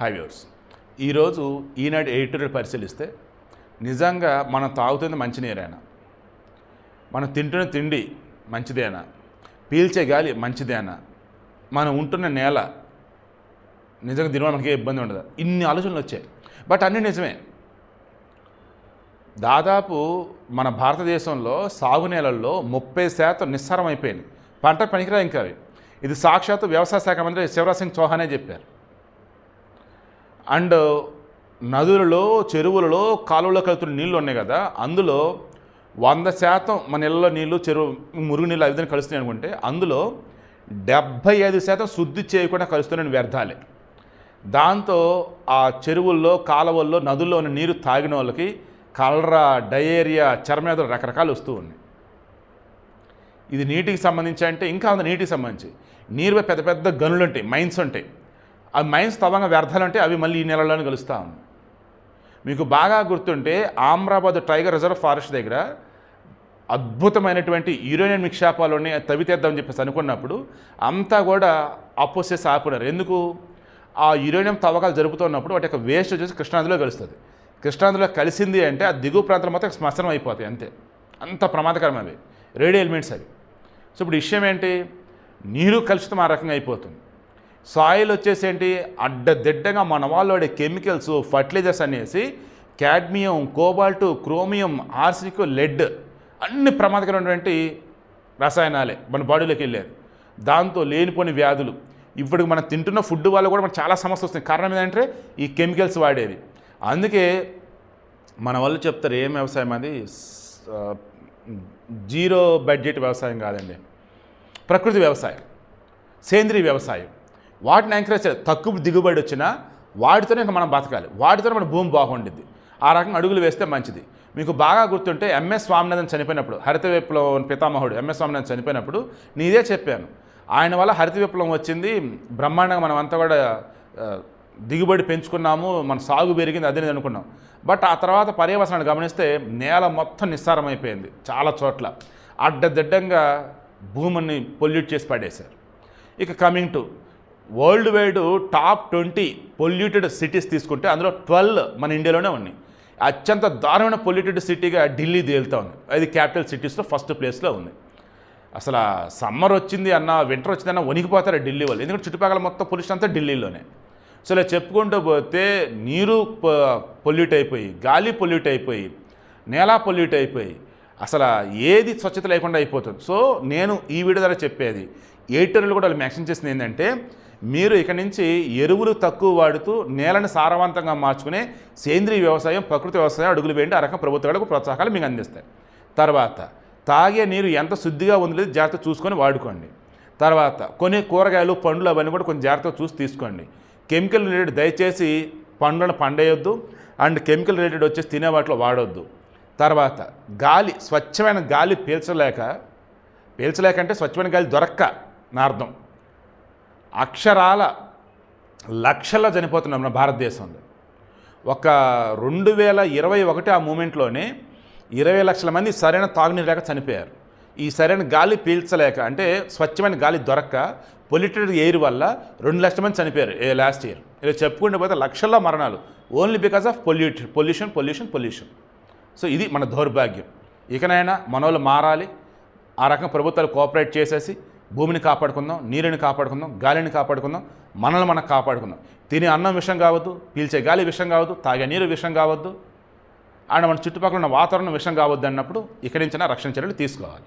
High viewers ఈరోజు ఈనాడు editorial పరిశీలిస్తే నిజంగా మనం తాగుతుంది మంచినీరేనా? మనం తింటున్న తిండి మంచిదేనా? పీల్చే గాలి మంచిదేనా? మనం ఉంటున్న నేల నిజంగా దీనివల్ల మనకి ఇబ్బంది ఉండదు? ఇన్ని ఆలోచనలు వచ్చాయి. బట్ అన్నీ నిజమే. దాదాపు మన భారతదేశంలో సాగు నేలల్లో ముప్పై శాతం నిస్సారం అయిపోయింది పంట పనికిరా ఇంకా ఇది సాక్షాత్తు వ్యవసాయ శాఖ మంత్రి శివరాజ్ సింగ్ చౌహానే చెప్పారు. అండ్ నదులలో చెరువులలో కాలువలో కలుతున్న నీళ్ళు ఉన్నాయి కదా అందులో వంద శాతం మన ఇళ్ళలో నీళ్ళు చెరువు మురుగు నీళ్ళు అవిధంగా కలుస్తున్నాయి అనుకుంటే అందులో డెబ్భై ఐదు శాతం శుద్ధి చేయకుండా కలుస్తున్నాయి వ్యర్థాలే. దాంతో ఆ చెరువుల్లో కాలువల్లో నదుల్లో ఉన్న నీరు తాగిన వాళ్ళకి కలరా డయేరియా చర్మేదలు రకరకాలు వస్తూ ఉన్నాయి. ఇది నీటికి సంబంధించి అంటే ఇంకా అంత నీటికి సంబంధించి. నీరుపై పెద్ద పెద్ద గనులు ఉంటాయి మైన్స్ ఉంటాయి. అవి మైన్స్ తవంగ వ్యర్థాలు అంటే అవి మళ్ళీ ఈ నెలలోనే కలుస్తూ. మీకు బాగా గుర్తుంటే ఆమ్రాబాద్ టైగర్ రిజర్వ్ ఫారెస్ట్ దగ్గర అద్భుతమైనటువంటి యురేనియం నిక్షేపాలని తవ్వితేద్దామని చెప్పేసి అనుకున్నప్పుడు అంతా కూడా అపోసెస్ ఆపినారు ఎందుకు? ఆ యురేనియం తవ్వకాలు జరుపుతున్నప్పుడు వాటి యొక్క వేస్ట్ వచ్చేసి కృష్ణానదిలో కలుస్తుంది. కృష్ణానదిలో కలిసింది అంటే ఆ దిగువ ప్రాంతం మొత్తం శ్మశనం అయిపోతాయి అంతే. అంత ప్రమాదకరం అవి రేడియో ఎలిమెంట్స్ అవి. సో ఇప్పుడు విషయం ఏంటి? నీరు కలుషితం ఆ రకంగా అయిపోతుంది. సాయిల్ వచ్చేసి ఏంటి అడ్డదిడ్డగా మన వాళ్ళు వాడే కెమికల్స్ ఫర్టిలైజర్స్ అనేసి cadmium cobalt chromium arsenic lead అన్ని ప్రమాదకరమైనటువంటి రసాయనాలే మన బాడీలోకి వెళ్ళేది. దాంతో లేనిపోని వ్యాధులు. ఇప్పుడు మనం తింటున్న ఫుడ్ వల్ల కూడా మనకు చాలా సమస్య వస్తుంది కారణం ఏంటంటే ఈ కెమికల్స్ వాడేవి. అందుకే మన వాళ్ళు చెప్తారు ఏం వ్యవసాయం అది? జీరో బడ్జెట్ వ్యవసాయం కాదండి. ప్రకృతి వ్యవసాయం. సేంద్రీయ వ్యవసాయం. వాటిని ఎంకరేజ్ చేయాలి. తక్కువ దిగుబడి వచ్చినా వాటితోనే ఇంకా మనం బతకాలి. వాటితోనే మన భూమి బాగుండిద్ది. ఆ రకంగా అడుగులు వేస్తే మంచిది. మీకు బాగా గుర్తుంటే ఎంఎస్ స్వామినాథన్ చనిపోయినప్పుడు హరిత విప్లవం పితామహుడు ఎంఎస్ స్వామినాథన్ చనిపోయినప్పుడు నీదే చెప్పాను. ఆయన వల్ల హరిత విప్లవం వచ్చింది. బ్రహ్మాండంగా మనం అంతా కూడా దిగుబడి పెంచుకున్నాము. మన సాగు పెరిగింది. అదే అనుకున్నాం. బట్ ఆ తర్వాత పర్యవసనాన్ని గమనిస్తే నేల మొత్తం నిస్సారం అయిపోయింది చాలా చోట్ల. అడ్డదిడ్డంగా భూమిని పొల్యూట్ చేసి పడేశారు. ఇక coming to world wide top twenty polluted cities తీసుకుంటే అందులో ట్వెల్వ్ మన ఇండియాలోనే ఉన్నాయి. అత్యంత దారుణమైన పొల్యూటెడ్ సిటీగా ఢిల్లీ తేలుతా ఉంది. అది క్యాపిటల్ సిటీస్లో ఫస్ట్ ప్లేస్లో ఉంది. అసలు సమ్మర్ వచ్చింది అన్న వింటర్ వచ్చిందన్న వణికిపోతారు ఢిల్లీ వాళ్ళు. ఎందుకంటే చుట్టుపక్కల మొత్తం పొల్యూషన్ అంతా ఢిల్లీలోనే. సో ఇలా చెప్పుకుంటూ పోతే నీరు పొల్యూట్ అయిపోయి గాలి పొల్యూట్ అయిపోయి నేల పొల్యూట్ అయిపోయి అసలు ఏది స్వచ్ఛత లేకుండా అయిపోతుంది. సో నేను ఈ వీడియో ద్వారా చెప్పేది ఎయిటర్లు కూడా వాళ్ళు మెన్షన్ చేసింది ఏంటంటే మీరు ఇక నుంచి ఎరువులు తక్కువ వాడుతూ నేలను సారవంతంగా మార్చుకునే సేంద్రీయ వ్యవసాయం ప్రకృతి వ్యవసాయం అడుగులు వేయండి. ఆ రకం ప్రభుత్వాలకు ప్రోత్సాహాలు మీకు అందిస్తాయి. తర్వాత తాగే నీరు ఎంత శుద్ధిగా ఉంది లేదు జాగ్రత్త చూసుకొని వాడుకోండి. తర్వాత కొన్ని కూరగాయలు పండ్లు అవన్నీ కూడా కొంచెం జాగ్రత్తగా చూసి తీసుకోండి. కెమికల్ రిలేటెడ్ దయచేసి పండ్లను పండేయొద్దు. అండ్ కెమికల్ రిలేటెడ్ వచ్చేసి తినే వాటిలో వాడొద్దు. తర్వాత గాలి స్వచ్ఛమైన గాలి పీల్చలేక పీల్చలేక అంటే స్వచ్ఛమైన గాలి దొరక్క నా అర్థం. అక్షరాల లక్షల్లో చనిపోతున్నాం మన భారతదేశంలో. ఒక రెండు వేల ఇరవై ఒకటి ఆ మూమెంట్లోనే ఇరవై లక్షల మంది సరైన తాగునీరు లేక చనిపోయారు. ఈ సరైన గాలి పీల్చలేక అంటే స్వచ్ఛమైన గాలి దొరక్క పొల్యూటెడ్ ఎయిర్ వల్ల రెండు లక్షల మంది చనిపోయారు ఏ లాస్ట్ ఇయర్. ఇలా చెప్పుకుంటూ పోతే లక్షల్లో మరణాలు. Only because of pollute pollution pollution pollution. So ఇది మన దౌర్భాగ్యం. ఇకనైనా మనోళ్ళు మారాలి ఆ రకంగా ప్రభుత్వాలు కోఆపరేట్ చేసేసి భూమిని కాపాడుకుందాం నీరుని కాపాడుకుందాం గాలిని కాపాడుకుందాం మనల్ని మనం కాపాడుకుందాం. తినే అన్నం విషయం కావద్దు పీల్చే గాలి విషయం కావద్దు తాగే నీరు విషయం కావద్దు. అండ్ మన చుట్టుపక్కల ఉన్న వాతావరణం విషయం కావద్దు అన్నప్పుడు ఇక్కడి నుంచైనా రక్షణ చర్యలు తీసుకోవాలి.